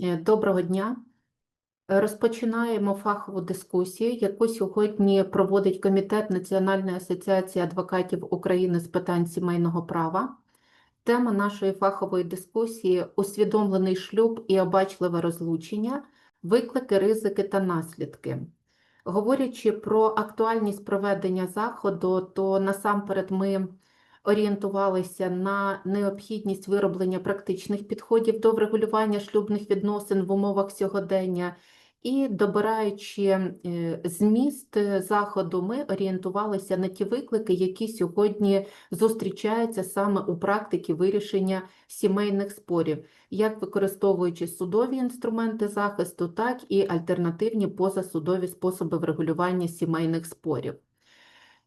Е, Доброго дня. Е, Розпочинаємо фахову дискусію, яку сьогодні проводить Комітет Національної асоціації адвокатів України з питань сімейного права. Тема нашої фахової дискусії усвідомлений шлюб і обачливе розлучення, виклики, ризики та наслідки. Говорячи про актуальність проведення заходу, то насамперед ми орієнтувалися на необхідність вироблення практичних підходів до врегулювання шлюбних відносин в умовах сьогодення. І добираючи е, зміст е, заходу, ми орієнтувалися на ті виклики, які сьогодні зустрічаються саме у практиці вирішення сімейних спорів, як використовуючи судові інструменти захисту, так і альтернативні позасудові способи врегулювання сімейних спорів.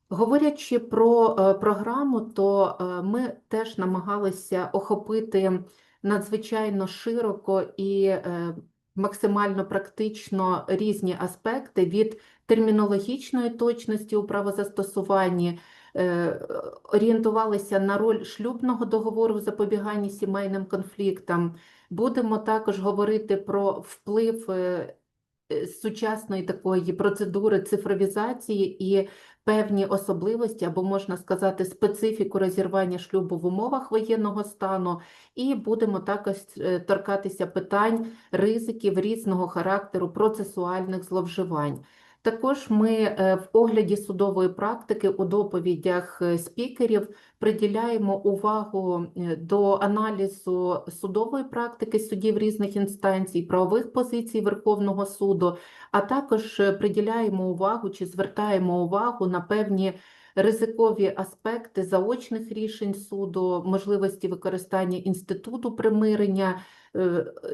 Говорячи про е, програму, то е, ми теж намагалися охопити надзвичайно широко і е, максимально практично різні аспекти від термінологічної точності у правозастосуванні, орієнтувалися на роль шлюбного договору в запобіганні сімейним конфліктам. Будемо також говорити про вплив сучасної такої процедури цифровізації і певні особливості, або можна сказати, специфіку розірвання шлюбу в умовах воєнного стану, і будемо також е, торкатися питань ризиків різного характеру процесуальних зловживань. Також ми е, в огляді судової практики у доповідях е, спікерів приділяємо увагу е, до аналізу судової практики судів різних інстанцій, правових позицій Верховного суду, а також приділяємо увагу чи звертаємо увагу на певні ризикові аспекти заочних рішень суду, можливості використання інституту примирення,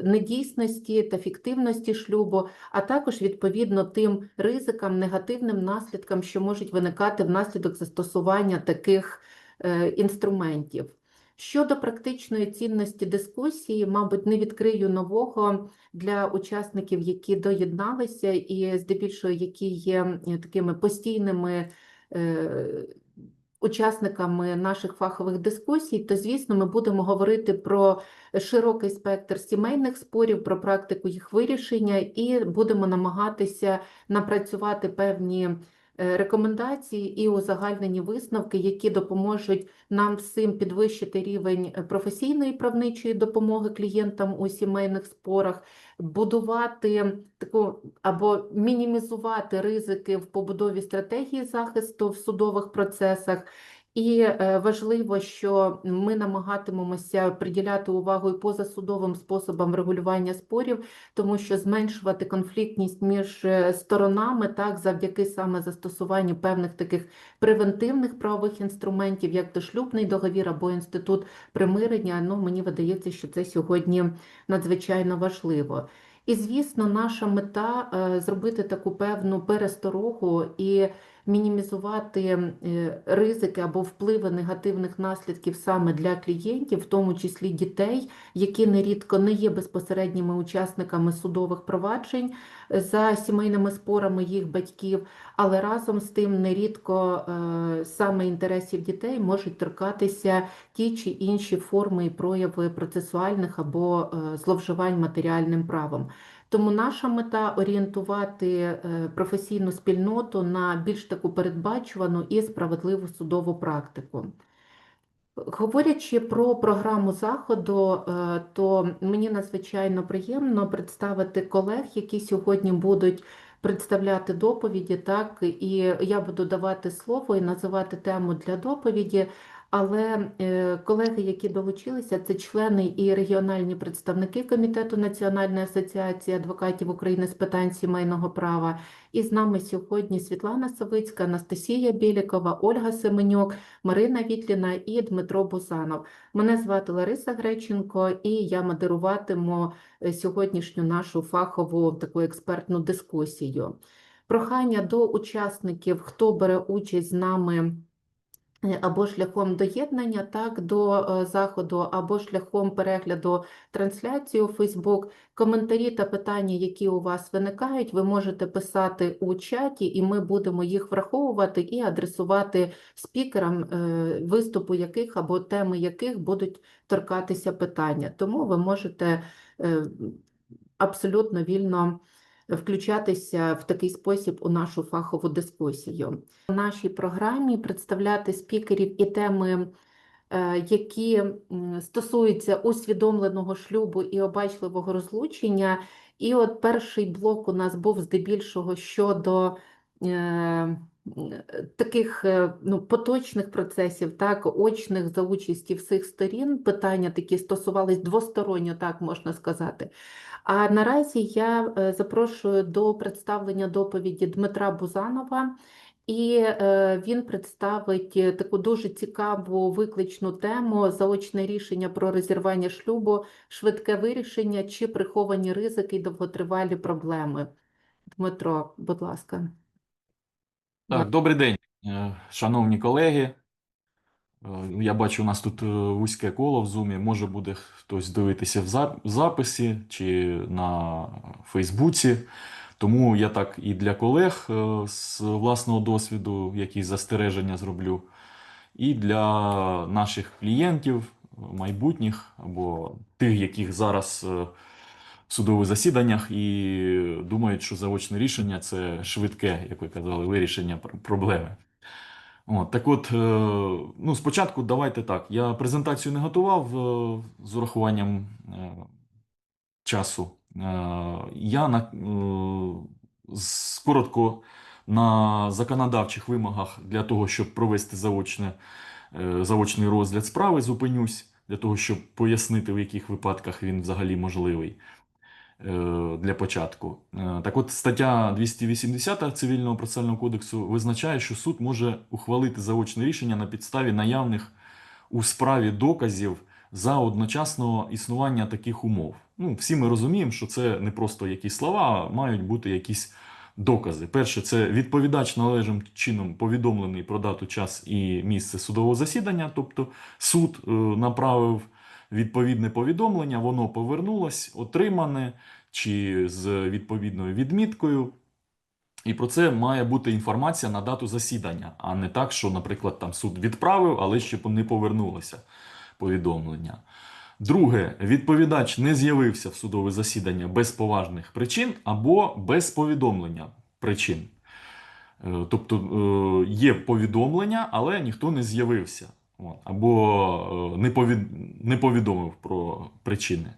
недійсності та фіктивності шлюбу, а також відповідно тим ризикам, негативним наслідкам, що можуть виникати внаслідок застосування таких е, інструментів. Щодо практичної цінності дискусії, мабуть, не відкрию нового для учасників, які доєдналися, і здебільшого, які є е, такими постійними е, учасниками наших фахових дискусій, то, звісно, ми будемо говорити про широкий спектр сімейних спорів, про практику їх вирішення, і будемо намагатися напрацювати певні рекомендації і узагальнені висновки, які допоможуть нам всім підвищити рівень е, професійної правничої допомоги клієнтам у сімейних спорах, будувати таку або мінімізувати ризики в побудові стратегії захисту в судових процесах. І е, важливо, що ми намагатимемося приділяти увагу і позасудовим способам регулювання спорів, тому що зменшувати конфліктність між е, сторонами так завдяки саме застосуванню певних таких превентивних правових інструментів, як то шлюбний договір або інститут примирення. Ну мені видається, що це сьогодні надзвичайно важливо. І, звісно, наша мета е, зробити таку певну пересторогу і мінімізувати е, ризики або впливи негативних наслідків саме для клієнтів, в тому числі дітей, які нерідко не є безпосередніми учасниками судових проваджень за сімейними спорами їх батьків, але разом з тим нерідко е, саме інтересів дітей можуть торкатися ті чи інші форми і прояви процесуальних або зловживань матеріальним правом. Тому наша мета орієнтувати е, професійну спільноту на більш таку передбачувану і справедливу судову практику. Говорячи про програму заходу, е, то мені надзвичайно приємно представити колег, які сьогодні будуть представляти доповіді, так і я буду давати слово і називати тему для доповіді. Але е, колеги, які долучилися, це члени і регіональні представники Комітету Національної асоціації адвокатів України з питань сімейного права. І з нами сьогодні Світлана Савицька, Анастасія Білікова, Ольга Семенюк, Марина Вітліна і Дмитро Бузанов. Мене звати Лариса Греченко, і я модеруватиму е, сьогоднішню нашу фахову таку експертну дискусію. Прохання до учасників, хто бере участь з нами. Е, або шляхом доєднання так до е, заходу, або шляхом перегляду трансляції у Фейсбук. Коментарі та питання, які у вас виникають, ви можете писати у чаті, і ми будемо їх враховувати і адресувати спікерам, е, виступу яких або теми яких будуть торкатися питання. Тому ви можете абсолютно вільно включатися в такий спосіб у нашу фахову дискусію. У нашій програмі представляти спікерів і теми, е, які стосуються усвідомленого шлюбу і обачливого розлучення. І от перший блок у нас був здебільшого щодо е, таких е, ну, поточних процесів, так, очних за участі всіх сторін. Питання такі стосувались двосторонньо, так можна сказати. А наразі я е, запрошую до представлення доповіді Дмитра Бузанова, і е, він представить таку дуже цікаву викличну тему заочне рішення про розірвання шлюбу, швидке вирішення чи приховані ризики і довготривалі проблеми. Дмитро, будь ласка. Добрий день, е, шановні колеги. Е, Я бачу, у нас тут е, вузьке коло в Зумі. Може буде хтось дивитися в записі чи на Фейсбуці. Тому я так і для колег е, з власного досвіду якісь застереження зроблю, і для наших клієнтів майбутніх або тих, яких зараз в судових засіданнях і думають, що заочне рішення це швидке, як ви казали, вирішення проблеми. От, так от, е, ну, спочатку давайте так. Я презентацію не готував е, з урахуванням е, часу. Я на, коротко на законодавчих вимогах для того, щоб провести заочне, заочний розгляд справи, зупинюсь, для того, щоб пояснити, в яких випадках він взагалі можливий для початку. Е, Так от стаття 280 Цивільного процесуального кодексу визначає, що суд може ухвалити заочне рішення на підставі наявних у справі доказів за одночасного існування таких умов. Ну, всі ми розуміємо, що це не просто якісь слова, а мають бути якісь докази. Перше, це відповідач належним чином повідомлений про дату, час і місце судового засідання, тобто суд е, направив відповідне повідомлення, воно повернулось, отримане чи з відповідною відміткою. І про це має бути інформація на дату засідання, а не так, що, наприклад, там суд відправив, але ще не повернулося повідомлення. Друге, відповідач не з'явився в судове засідання без поважних причин або без повідомлення причин. Е, Тобто е, є повідомлення, але ніхто не з'явився. Або е, не, повід... не повідомив про причини.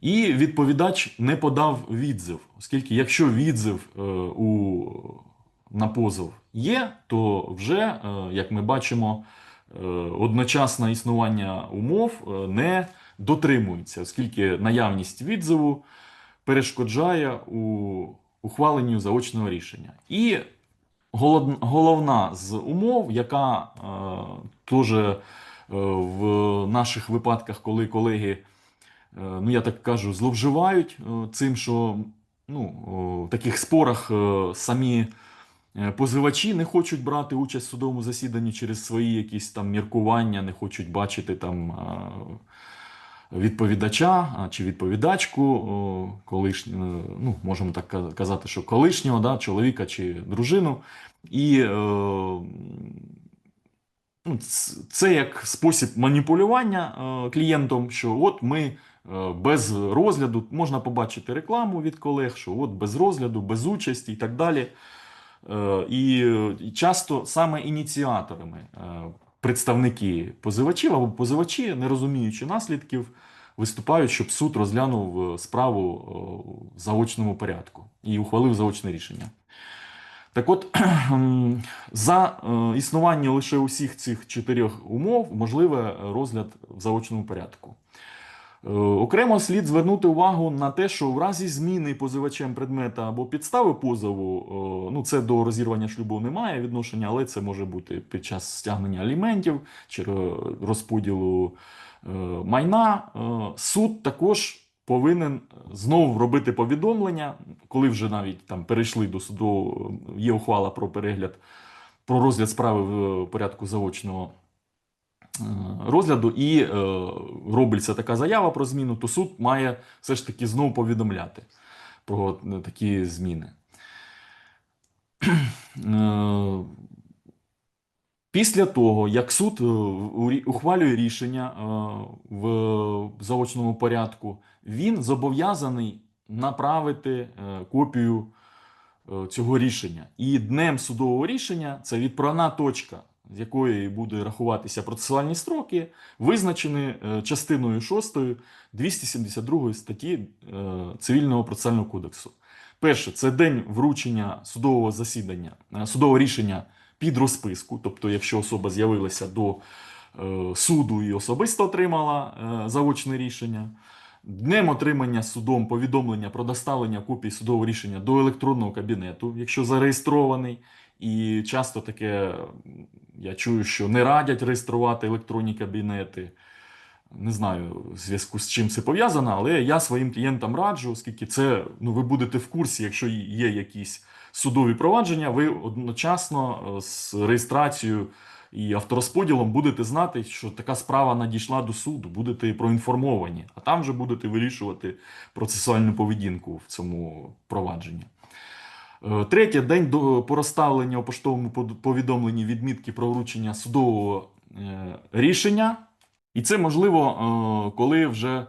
І відповідач не подав відзив, оскільки якщо відзив е, у, на позов є, то вже, е, як ми бачимо, одночасне існування умов не дотримується, оскільки наявність відзиву перешкоджає у ухваленню заочного рішення. І головна з умов, яка е, теж е, в наших випадках, коли колеги, е, ну я так кажу, зловживають цим, що ну, в таких спорах самі позивачі не хочуть брати участь в судовому засіданні через свої якісь там міркування, не хочуть бачити там. Відповідача чи відповідачку, о, е, ну, можемо так казати, що колишнього да, чоловіка чи дружину. І е, ну, це як спосіб маніпулювання е, клієнтом, що от ми без розгляду можна побачити рекламу від колег, що от без розгляду, без участі і так далі. І часто саме ініціаторами представники позивачів або позивачі, не розуміючи наслідків, виступають, щоб суд розглянув е, справу е, в заочному порядку і ухвалив заочне рішення. Так от, за е, існування лише усіх цих чотирьох умов можливе розгляд в заочному порядку. Е, Окремо слід звернути увагу на те, що в разі зміни позивачем предмета або підстави позову, е, ну це до розірвання шлюбу немає відношення, але це може бути під час стягнення аліментів чи е, розподілу майна. Суд також повинен знову робити повідомлення, коли вже навіть там перейшли до суду, є ухвала про перегляд, про розгляд справи в порядку заочного розгляду, і е, робиться така заява про зміну, то суд має все ж таки знову повідомляти про е, такі зміни. Е, Після того, як суд ухвалює рішення в заочному порядку, він зобов'язаний направити копію цього рішення. І днем судового рішення це відправна точка, з якої буде рахуватися процесуальні строки, визначені е, частиною 6 272 статті е, Цивільного процесуального кодексу. Перше, це день вручення судового засідання, е, судового рішення під розписку, тобто, якщо особа з'явилася до суду і особисто отримала заочне рішення. Днем отримання судом повідомлення про доставлення копії судового рішення до електронного кабінету, якщо зареєстрований. І часто таке я чую, що не радять реєструвати електронні кабінети. Не знаю, в зв'язку з чим це пов'язано, але я своїм клієнтам раджу, оскільки це ну, ви будете в курсі, якщо є якісь судові провадження, ви одночасно е, з реєстрацією і авторозподілом будете знати, що така справа надійшла до суду, будете проінформовані, а там вже будете вирішувати процесуальну поведінку в цьому провадженні. Е, Третє, день до по розставлення у поштовому повідомленні відмітки про вручення судового е, рішення. І це можливо, е, коли вже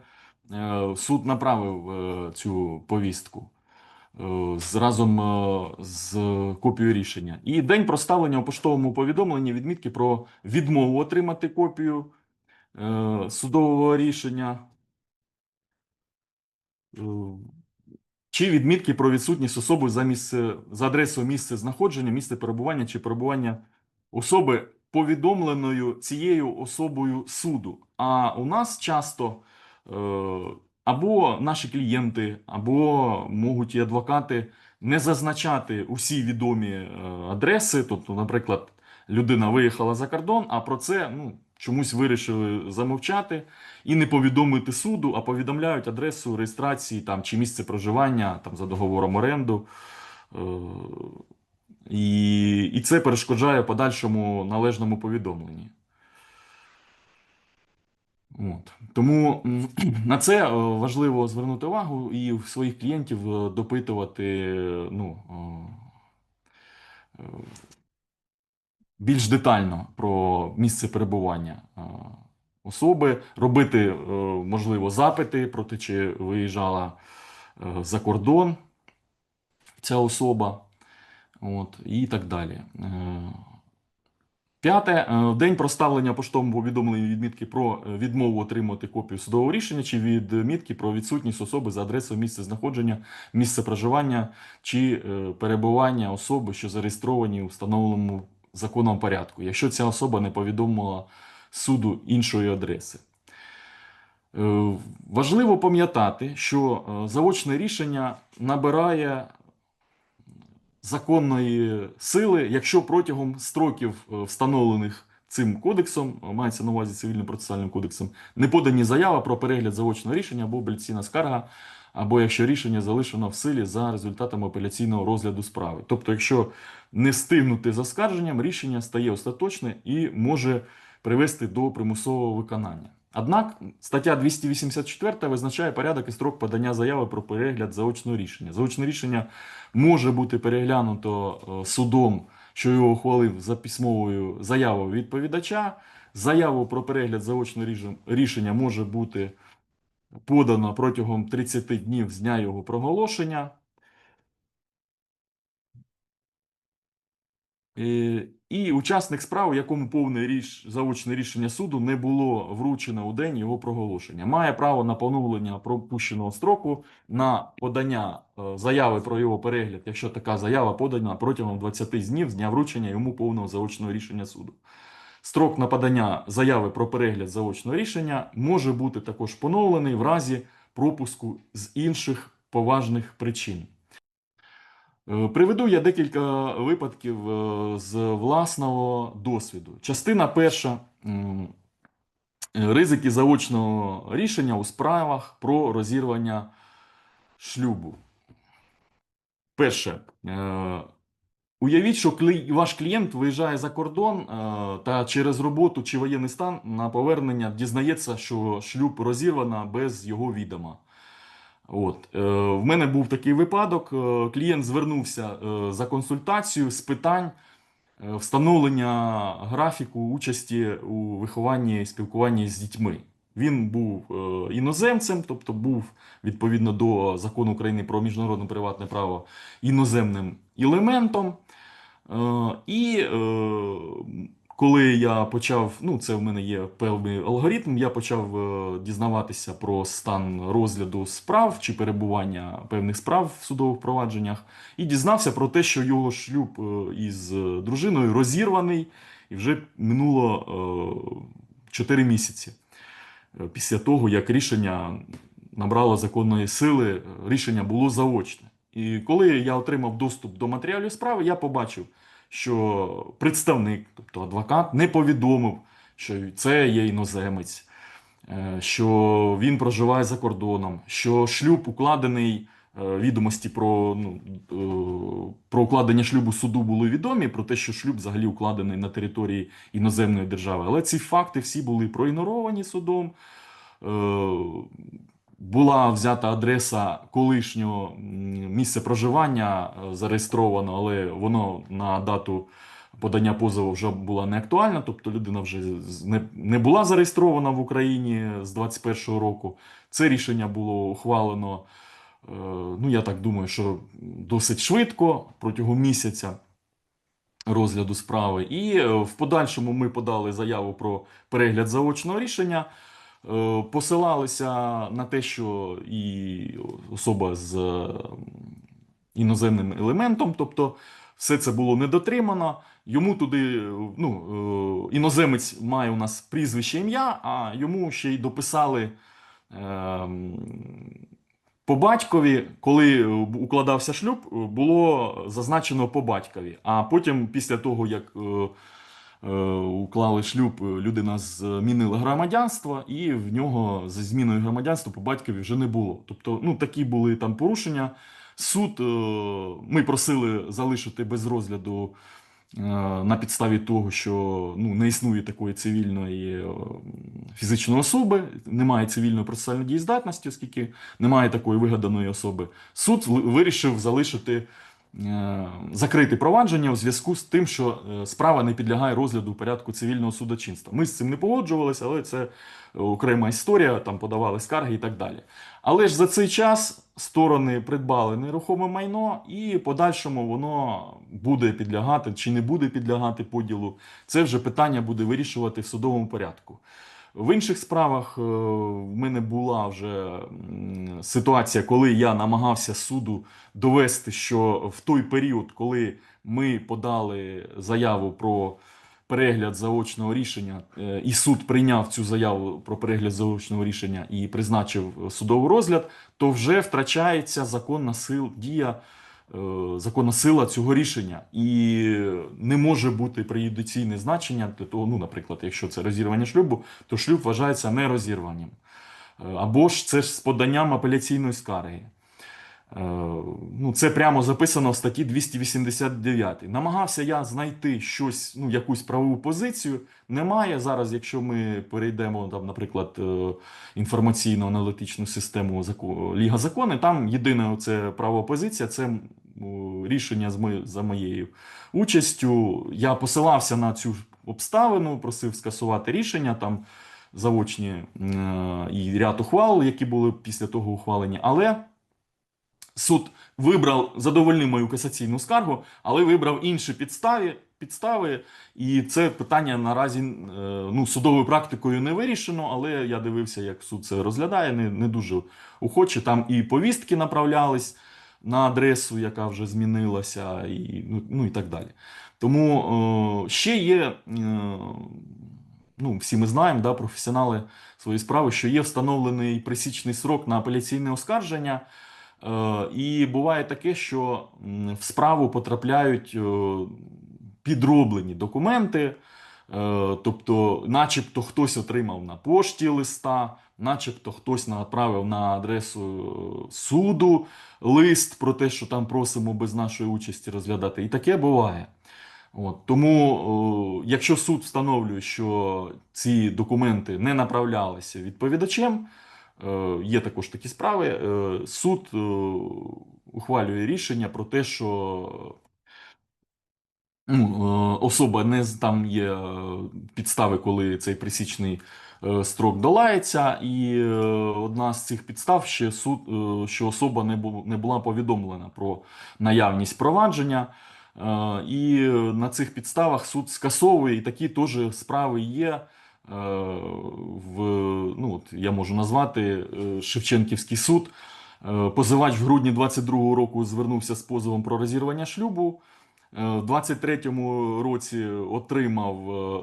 суд направив цю повістку разом з копією рішення. І день проставлення у поштовому повідомленні відмітки про відмову отримати копію судового рішення. Чи відмітки про відсутність особи за місце за адресою місця знаходження, місце перебування чи перебування особи, повідомленою цією особою суду. А у нас часто е, або наші клієнти, або можуть і адвокати не зазначати усі відомі е, адреси. Тобто, наприклад, людина виїхала за кордон, а про це ну, чомусь вирішили замовчати і не повідомити суду, а повідомляють адресу реєстрації там, чи місце проживання там, за договором оренду. Е, І, і це перешкоджає подальшому належному повідомленні. От. Тому на це е, важливо звернути увагу і своїх клієнтів е, допитувати ну, більш детально про місце перебування е, особи, робити, е, можливо, запити про те, чи виїжджала е, за кордон ця особа, от, і так далі. П'яте, в день проставлення поштовому повідомленні відмітки про відмову отримати копію судового рішення чи відмітки про відсутність особи за адресою місця знаходження, місце проживання чи перебування особи, що зареєстровані у встановленому законом порядку, якщо ця особа не повідомила суду іншої адреси. Е, Важливо пам'ятати, що е, заочне рішення набирає законної сили, якщо протягом строків, е, встановлених цим кодексом, мається на увазі цивільним процесуальним кодексом, не подані заява про перегляд заочного рішення або апеляційна скарга, або якщо рішення залишено в силі за результатами апеляційного розгляду справи. Тобто, якщо не встигнути з оскарженням, рішення стає остаточне і може привести до примусового виконання. Однак стаття 284 визначає порядок і строк подання заяви про перегляд заочного рішення. Заочне рішення може бути переглянуто е, судом, що його ухвалив за письмовою заявою відповідача. Заяву про перегляд заочного рішення може бути подано протягом 30 днів з дня його проголошення. Е, І учасник справи, якому повне ріш... заочне рішення суду не було вручено у день його проголошення, має право на поновлення пропущеного строку на подання е, заяви про його перегляд, якщо така заява подана протягом 20 днів з дня вручення йому повного заочного рішення суду. Строк на подання заяви про перегляд заочного рішення може бути також поновлений в разі пропуску з інших поважних причин. Е, Приведу я декілька випадків е, з власного досвіду. Частина перша ризики заочного рішення у справах про розірвання шлюбу. Перше, е, уявіть, що ваш клієнт виїжджає за кордон е, та через роботу чи воєнний стан на повернення дізнається, що шлюб розірвано без його відома. От, е, в мене був такий випадок. е, Клієнт звернувся за консультацією з питань встановлення графіку участі у вихованні і спілкуванні з дітьми. Він був е, іноземцем, тобто був відповідно до закону України про міжнародне приватне право іноземним елементом. Е, І е, коли я почав, ну це в мене є певний алгоритм, я почав дізнаватися про стан розгляду справ чи перебування певних справ в судових провадженнях, і дізнався про те, що його шлюб із дружиною розірваний, і вже минуло 4 місяці після того, як рішення набрало законної сили, е, рішення було заочне. І коли я отримав доступ до матеріалів справи, я побачив, що представник, тобто адвокат, не повідомив, що це є іноземець, е, що він проживає за кордоном, що шлюб укладений. Е, Відомості про, ну, е, про укладення шлюбу суду були відомі, про те, що шлюб взагалі укладений на території іноземної держави. Але ці факти всі були проігноровані судом. Е, Була взята адреса колишнього місця проживання, зареєстровано, але воно на дату подання позову вже була не актуальна, тобто людина вже не, була зареєстрована в Україні з 21-го року. Це рішення було ухвалено, ну я так думаю, що досить швидко, протягом місяця розгляду справи. І е, в подальшому ми подали заяву про перегляд заочного рішення. Е, Посилалися на те, що і особа з е, іноземним елементом, тобто все це було не дотримано. Йому туди, е, ну, е, іноземець має у нас прізвище ім'я, а йому ще й дописали ем, по батькові, коли е, укладався шлюб, е, було зазначено по батькові. А потім, після того, як е, уклали шлюб, людина змінила громадянство, і в нього за зміною громадянства по батькові вже не було. Тобто, ну такі були там порушення. Суд ми просили залишити без розгляду на підставі того, що ну, не існує такої цивільної е, фізичної особи, немає цивільної процесуальної дієздатності, оскільки немає такої вигаданої особи. Суд вирішив залишити е, закрити провадження у зв'язку з тим, що е, справа не підлягає розгляду в порядку цивільного судочинства. Ми з цим не погоджувалися, але це окрема історія, там подавали скарги і так далі. Але ж за цей час сторони придбали нерухоме майно, і подальшому воно буде підлягати чи не буде підлягати поділу. Це вже питання буде вирішувати в судовому порядку. В інших справах е, в мене була вже ситуація, коли я намагався суду довести, що в той період, коли ми подали заяву про перегляд заочного рішення, е, і суд прийняв цю заяву про перегляд заочного рішення і призначив судовий розгляд, то вже втрачається законна сил дія. е, Законна сила цього рішення і не може бути преюдиційне значення для того, ну, наприклад, якщо це розірвання шлюбу, то шлюб вважається нерозірваним. Е, Або ж це ж з поданням апеляційної скарги. Е, Ну, це прямо записано в статті 289. Намагався я знайти щось, ну, якусь правову позицію. Немає зараз, якщо ми перейдемо, там, наприклад, е, інформаційно-аналітичну систему зако- Ліга закони, там єдина це правова позиція, це рішення за моєю участю. Я посилався на цю обставину, просив скасувати рішення там заочні е, і ряд ухвал, які були після того ухвалені. Але суд вибрав, задовольнив мою касаційну скаргу, але вибрав інші підстави, підстави. І це питання наразі е, ну, судовою практикою не вирішено, але я дивився, як суд це розглядає, не, не дуже охоче. Там і повістки направлялись на адресу, яка вже змінилася, і, ну, ну і так далі. Тому е, ще є. Е, Ну, всі ми знаємо, да, професіонали своєї справи, що є встановлений присічний срок на апеляційне оскарження. Е, І буває таке, що в справу потрапляють е, підроблені документи, е, тобто, начебто хтось отримав на пошті листа, начебто хтось направив на адресу суду лист про те, що там просимо без нашої участі розглядати. І таке буває. От, тому, якщо суд встановлює, що ці документи не направлялися відповідачем, є також такі справи, е, суд е, ухвалює рішення про те, що ну, е, особа не там є е, підстави, коли цей присічний е, строк долається, і е, одна з цих підстав ще суд, е, що особа не, була повідомлена про наявність провадження. Е, І на цих підставах суд скасовує, і такі теж справи є. Е, В, ну, от я можу назвати е, Шевченківський суд. Е, Позивач в грудні 22-го року звернувся з позовом про розірвання шлюбу. В 23-му році отримав,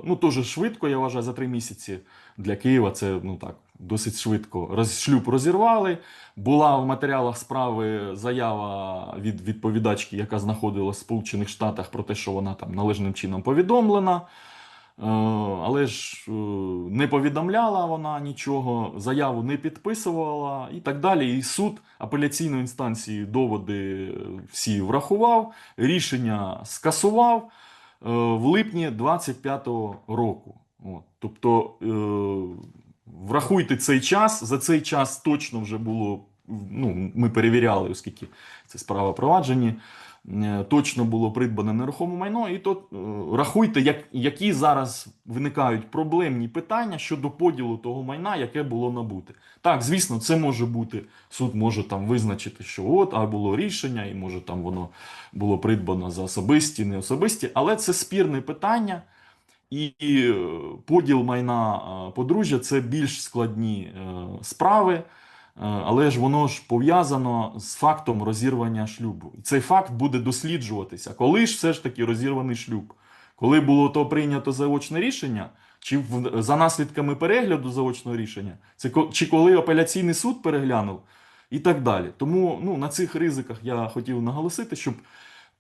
ну теж швидко, я вважаю, за три місяці для Києва це ну так досить швидко. Роз, шлюб розірвали. Була в матеріалах справи заява від відповідачки, яка знаходилась в Сполучених Штатах про те, що вона там належним чином повідомлена. Е, Але ж е, не повідомляла вона нічого, заяву не підписувала і так далі. І суд апеляційної інстанції доводи е, всі врахував, рішення скасував в липні 25-го року. От. Тобто, врахуйте цей час. За цей час точно вже було. Ну, ми перевіряли, оскільки це справа проваджені. Е, Точно було придбане нерухоме майно, і то е, рахуйте, як, які зараз виникають проблемні питання щодо поділу того майна, яке було набуте. Так, звісно, це може бути. Суд може там визначити, що от, а було рішення, і може там воно було придбано за особисті, не особисті, але це спірне питання. І е, поділ майна подружжя це більш складні справи, але ж воно ж пов'язано з фактом розірвання шлюбу. І цей факт буде досліджуватися. Коли ж все ж таки розірваний шлюб? Коли було то прийнято заочне рішення, чи за наслідками перегляду заочного рішення, це чи коли апеляційний суд переглянув, і так далі. Тому ну, на цих ризиках я хотів наголосити, щоб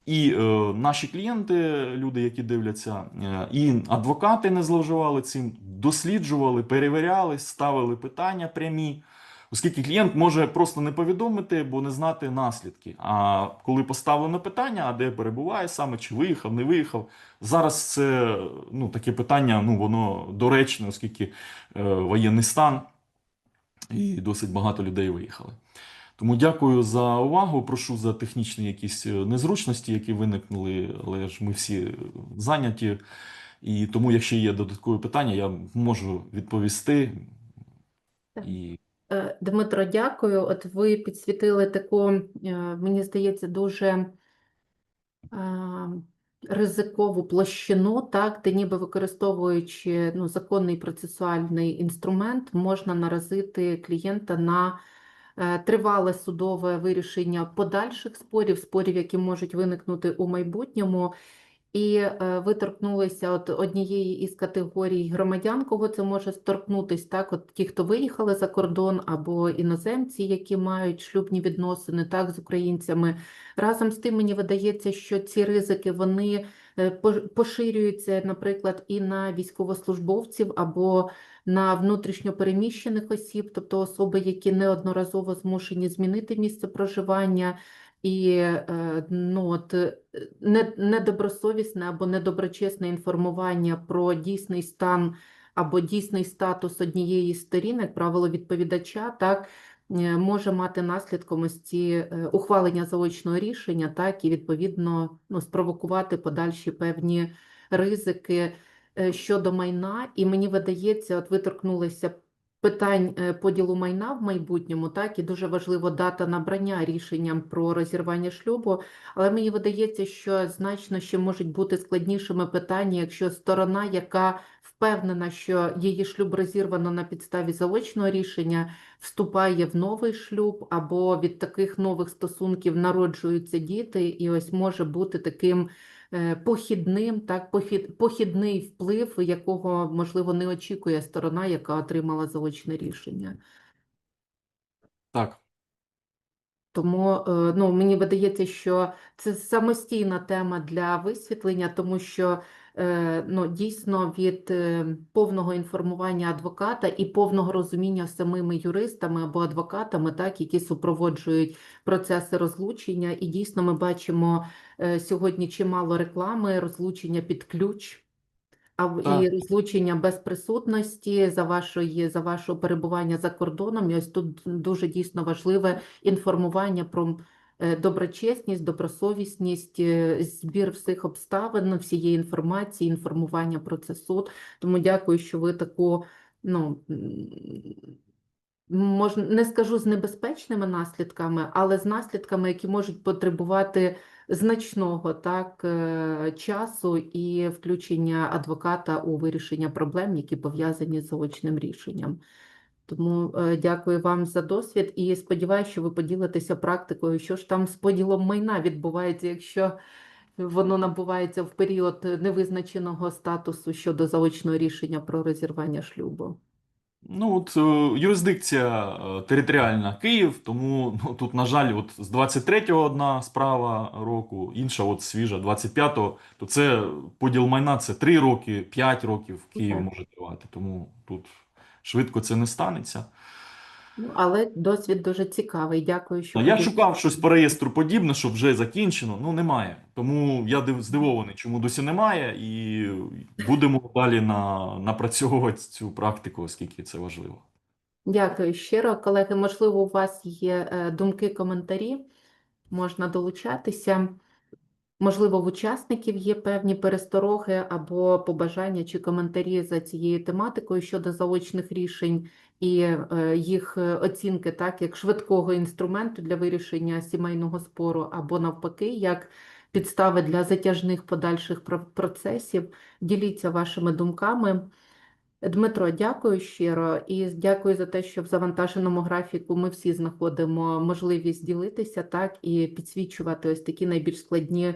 і е, наші клієнти, люди, які дивляться, е, і адвокати не зловживали цим, досліджували, перевіряли, ставили питання прямі. Оскільки клієнт може просто не повідомити, бо не знати наслідки. А коли поставлено питання, а де перебуває саме, чи виїхав, не виїхав. Зараз це ну, таке питання, ну воно доречне, оскільки е, воєнний стан, і досить багато людей виїхали. Тому дякую за увагу. Прошу за технічні якісь е, незручності, які виникнули, але ж ми всі зайняті. І тому, якщо є додаткові питання, я можу відповісти. Так. І Дмитро, дякую. От ви підсвітили таку, е, мені здається, дуже е, ризикову площину, так, де ніби використовуючи ну, законний процесуальний інструмент, можна наразити клієнта на е, тривале судове вирішення подальших спорів, спорів, які можуть виникнути у майбутньому. І е, ви торкнулися от однієї із категорій громадян, кого це може торкнутись, так, от ті, хто виїхали за кордон, або іноземці, які мають шлюбні відносини, так, з українцями. Разом з тим, мені видається, що ці ризики вони е, по- поширюються, наприклад, і на військовослужбовців або на внутрішньо переміщених осіб, тобто особи, які неодноразово змушені змінити місце проживання. І е, ну, от, е, недобросовісне або недоброчесне інформування про дійсний стан або дійсний статус однієї з сторін, як правило, відповідача, так, е, може мати наслідком ось ці ухвалення заочного рішення, так, і відповідно ну, спровокувати подальші певні ризики щодо майна. І мені видається, от ви торкнулися питань е, поділу майна в майбутньому, так, і дуже важливо дата набрання рішенням про розірвання шлюбу, але мені видається, що значно ще можуть бути складнішими питання, якщо сторона, яка впевнена, що її шлюб розірвано на підставі заочного рішення, вступає в новий шлюб, або від таких нових стосунків народжуються діти, і ось може бути таким похідним, так, похід, похідний вплив, якого, можливо, не очікує сторона, яка отримала заочне рішення. так, Тому е, ну, мені видається, що це самостійна тема для висвітлення, тому що е, ну, дійсно від е, повного інформування адвоката і повного розуміння самими юристами або адвокатами, так, які супроводжують процеси розлучення. І дійсно ми бачимо е, сьогодні чимало реклами, розлучення під ключ. А Так. і розлучення без присутності за вашої за вашого перебування за кордоном. І ось тут дуже дійсно важливе інформування про е, доброчесність, добросовісність, е, збір всіх обставин, всієї інформації, інформування про це суд. Тому дякую, що ви таку ну, можна, не скажу з небезпечними наслідками, але з наслідками, які можуть потребувати значного так, е, часу і включення адвоката у вирішення проблем, які пов'язані з заочним рішенням. Тому е, дякую вам за досвід і сподіваюся, що ви поділитеся практикою, що ж там з поділом майна відбувається, якщо воно набувається в період невизначеного статусу щодо заочного рішення про розірвання шлюбу. Ну, от е, юрисдикція е, територіальна Київ, тому ну, тут, на жаль, от з 23-го одна справа року, інша от свіжа, 25-го, то це поділ майна це 3 роки, 5 років в Києві Так. може тривати, тому тут швидко це не станеться. Ну, але досвід дуже цікавий. Дякую, що Ну, я шукав щось по реєстру подібне, щоб вже закінчено, ну немає. Тому я здивований, чому досі немає, і будемо далі на, напрацьовувати цю практику, оскільки це важливо. Дякую щиро, колеги. Можливо, у вас є е, думки, коментарі, можна долучатися. Можливо, в учасників є певні перестороги або побажання чи коментарі за цією тематикою щодо заочних рішень і е, їх е, оцінки, так як швидкого інструменту для вирішення сімейного спору, або навпаки, як підстави для затяжних подальших про- процесів. Діліться вашими думками. Дмитро, дякую щиро і дякую за те, що в завантаженому графіку ми всі знаходимо можливість ділитися так і підсвічувати ось такі найбільш складні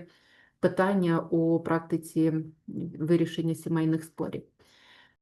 питання у практиці вирішення сімейних спорів.